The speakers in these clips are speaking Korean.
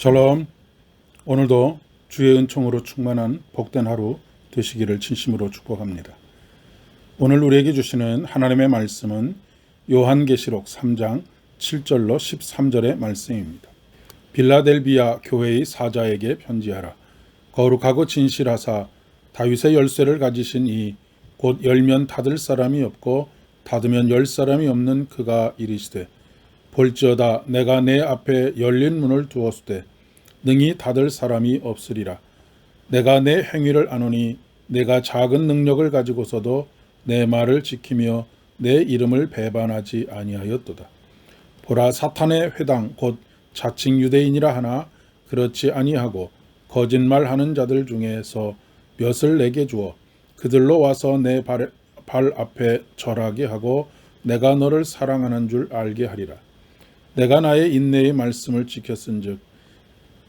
샬롬. 오늘도 주의 은총으로 충만한 복된 하루 되시기를 진심으로 축복합니다. 오늘 우리에게 주시는 하나님의 말씀은 요한계시록 3장 7절로 13절의 말씀입니다. 빌라델비아 교회의 사자에게 편지하라. 거룩하고 진실하사 다윗의 열쇠를 가지신 이 곧 열면 닫을 사람이 없고 닫으면 열 사람이 없는 그가 이르시되 볼지어다 내가 내 앞에 열린 문을 두었으되 능히 닫을 사람이 없으리라. 내가 내 행위를 아노니 내가 작은 능력을 가지고서도 내 말을 지키며 내 이름을 배반하지 아니하였도다. 보라 사탄의 회당 곧 자칭 유대인이라 하나 그렇지 아니하고 거짓말하는 자들 중에서 몇을 내게 주어 그들로 와서 내 발, 발 앞에 절하게 하고 내가 너를 사랑하는 줄 알게 하리라. 내가 나의 인내의 말씀을 지켰은즉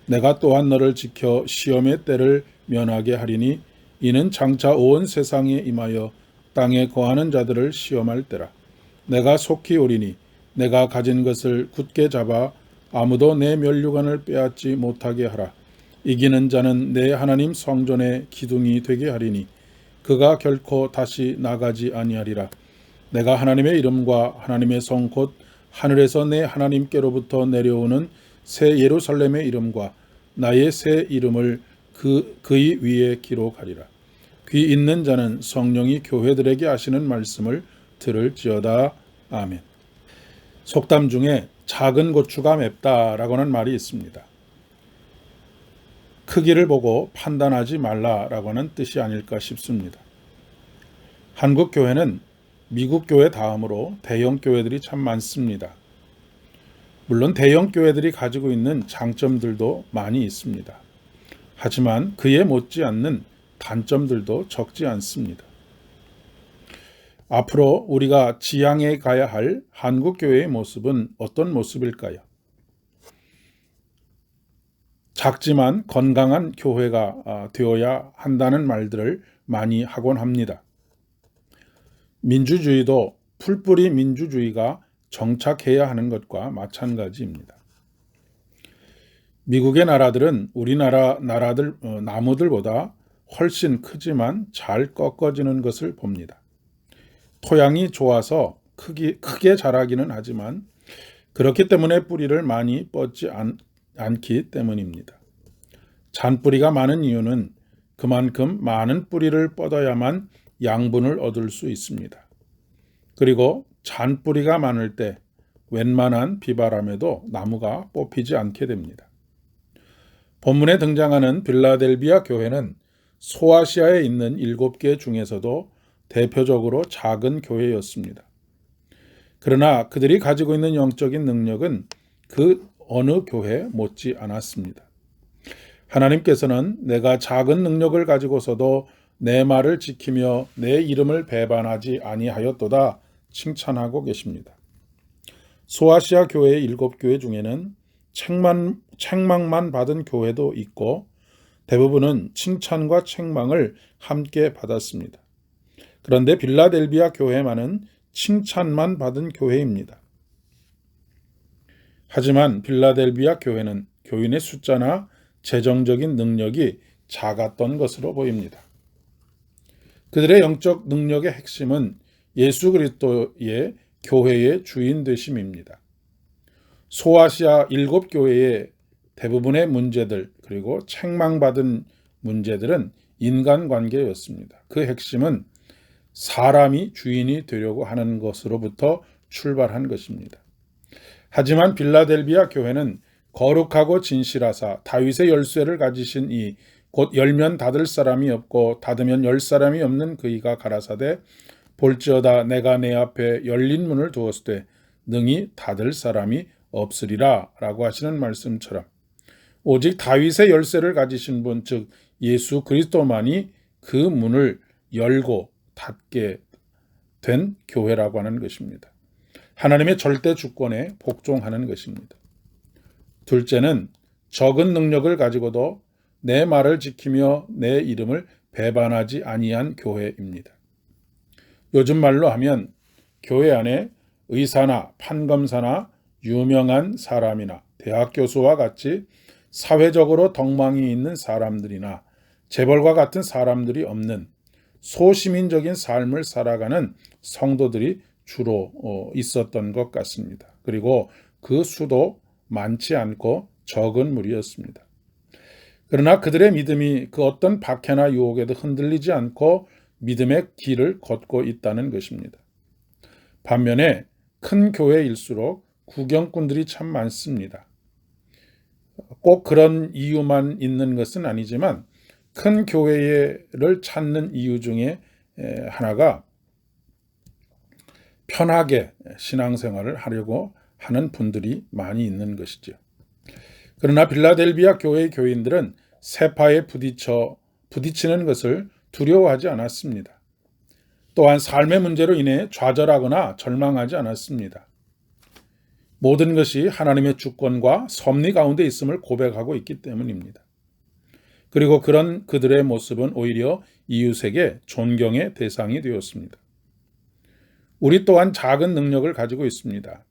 내가 또한 너를 지켜 시험의 때를 면하게 하리니 이는 장차 온 세상에 임하여 땅에 거하는 자들을 시험할 때라. 내가 속히 오리니 내가 가진 것을 굳게 잡아 아무도 내 면류관을 빼앗지 못하게 하라. 이기는 자는 내 하나님 성전의 기둥이 되게 하리니 그가 결코 다시 나가지 아니하리라. 내가 하나님의 이름과 하나님의 성곧 하늘에서 내 하나님께로부터 내려오는 새 예루살렘의 이름과 나의 새 이름을 그 그의 위에 기록하리라. 귀 있는 자는 성령이 교회들에게 하시는 말씀을 들을지어다. 아멘. 속담 중에 작은 고추가 맵다라고는 말이 있습니다. 크기를 보고 판단하지 말라라고는 뜻이 아닐까 싶습니다. 한국 교회는 미국 교회 다음으로 대형 교회들이 참 많습니다. 물론 대형 교회들이 가지고 있는 장점들도 많이 있습니다. 하지만 그에 못지않는 단점들도 적지 않습니다. 앞으로 우리가 지향해 가야 할 한국 교회의 모습은 어떤 모습일까요? 작지만 건강한 교회가 되어야 한다는 말들을 많이 하곤 합니다. 민주주의도 풀뿌리 민주주의가 정착해야 하는 것과 마찬가지입니다. 미국의 나라들은 우리나라 나라들 어, 나무들보다 훨씬 크지만 잘 꺾어지는 것을 봅니다. 토양이 좋아서 크기, 크게 자라기는 하지만 그렇기 때문에 뿌리를 많이 뻗지 않, 않기 때문입니다. 잔뿌리가 많은 이유는 그만큼 많은 뿌리를 뻗어야만 양분을 얻을 수 있습니다. 그리고 잔뿌리가 많을 때 웬만한 비바람에도 나무가 뽑히지 않게 됩니다. 본문에 등장하는 빌라델비아 교회는 소아시아에 있는 일곱 개 중에서도 대표적으로 작은 교회였습니다. 그러나 그들이 가지고 있는 영적인 능력은 그 어느 교회 못지 않았습니다. 하나님께서는 내가 작은 능력을 가지고서도 내 말을 지키며 내 이름을 배반하지 아니하였도다 칭찬하고 계십니다. 소아시아 교회의 일곱 교회 중에는 책만, 책망만 받은 교회도 있고 대부분은 칭찬과 책망을 함께 받았습니다. 그런데 빌라델비아 교회만은 칭찬만 받은 교회입니다. 하지만 빌라델비아 교회는 교인의 숫자나 재정적인 능력이 작았던 것으로 보입니다. 그들의 영적 능력의 핵심은 예수 그리스도의 교회의 주인 되심입니다. 소아시아 일곱 교회의 대부분의 문제들 그리고 책망받은 문제들은 인간관계였습니다. 그 핵심은 사람이 주인이 되려고 하는 것으로부터 출발한 것입니다. 하지만 빌라델비아 교회는 거룩하고 진실하사 다윗의 열쇠를 가지신 이 곧 열면 닫을 사람이 없고 닫으면 열 사람이 없는 그이가 가라사대 볼지어다 내가 내 앞에 열린 문을 두었을 때 능히 닫을 사람이 없으리라 라고 하시는 말씀처럼 오직 다윗의 열쇠를 가지신 분 즉 예수 그리스도만이 그 문을 열고 닫게 된 교회라고 하는 것입니다. 하나님의 절대 주권에 복종하는 것입니다. 둘째는 적은 능력을 가지고도 내 말을 지키며 내 이름을 배반하지 아니한 교회입니다. 요즘 말로 하면 교회 안에 의사나 판검사나 유명한 사람이나 대학 교수와 같이 사회적으로 덕망이 있는 사람들이나 재벌과 같은 사람들이 없는 소시민적인 삶을 살아가는 성도들이 주로 어, 있었던 것 같습니다. 그리고 그 수도 많지 않고 적은 무리였습니다. 그러나 그들의 믿음이 그 어떤 박해나 유혹에도 흔들리지 않고 믿음의 길을 걷고 있다는 것입니다. 반면에 큰 교회일수록 구경꾼들이 참 많습니다. 꼭 그런 이유만 있는 것은 아니지만 큰 교회를 찾는 이유 중에 하나가 편하게 신앙생활을 하려고 하는 분들이 많이 있는 것이죠. 그러나 빌라델비아 교회의 교인들은 세파에 부딪혀 부딪히는 것을 두려워하지 않았습니다. 또한 삶의 문제로 인해 좌절하거나 절망하지 않았습니다. 모든 것이 하나님의 주권과 섭리 가운데 있음을 고백하고 있기 때문입니다. 그리고 그런 그들의 모습은 오히려 이웃에게 존경의 대상이 되었습니다. 우리 또한 작은 능력을 가지고 있습니다.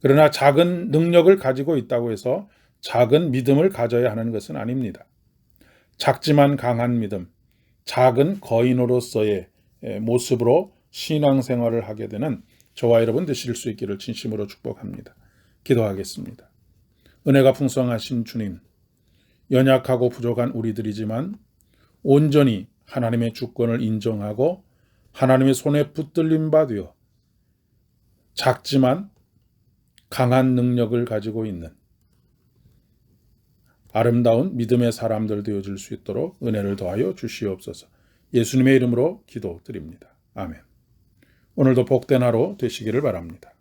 그러나 작은 능력을 가지고 있다고 해서 작은 믿음을 가져야 하는 것은 아닙니다. 작지만 강한 믿음, 작은 거인으로서의 모습으로 신앙생활을 하게 되는 저와 여러분 되실 수 있기를 진심으로 축복합니다. 기도하겠습니다. 은혜가 풍성하신 주님, 연약하고 부족한 우리들이지만 온전히 하나님의 주권을 인정하고 하나님의 손에 붙들림 바 되어 작지만 강한 능력을 가지고 있는 아름다운 믿음의 사람들 되어줄 수 있도록 은혜를 더하여 주시옵소서. 예수님의 이름으로 기도드립니다. 아멘. 오늘도 복된 하루 되시기를 바랍니다.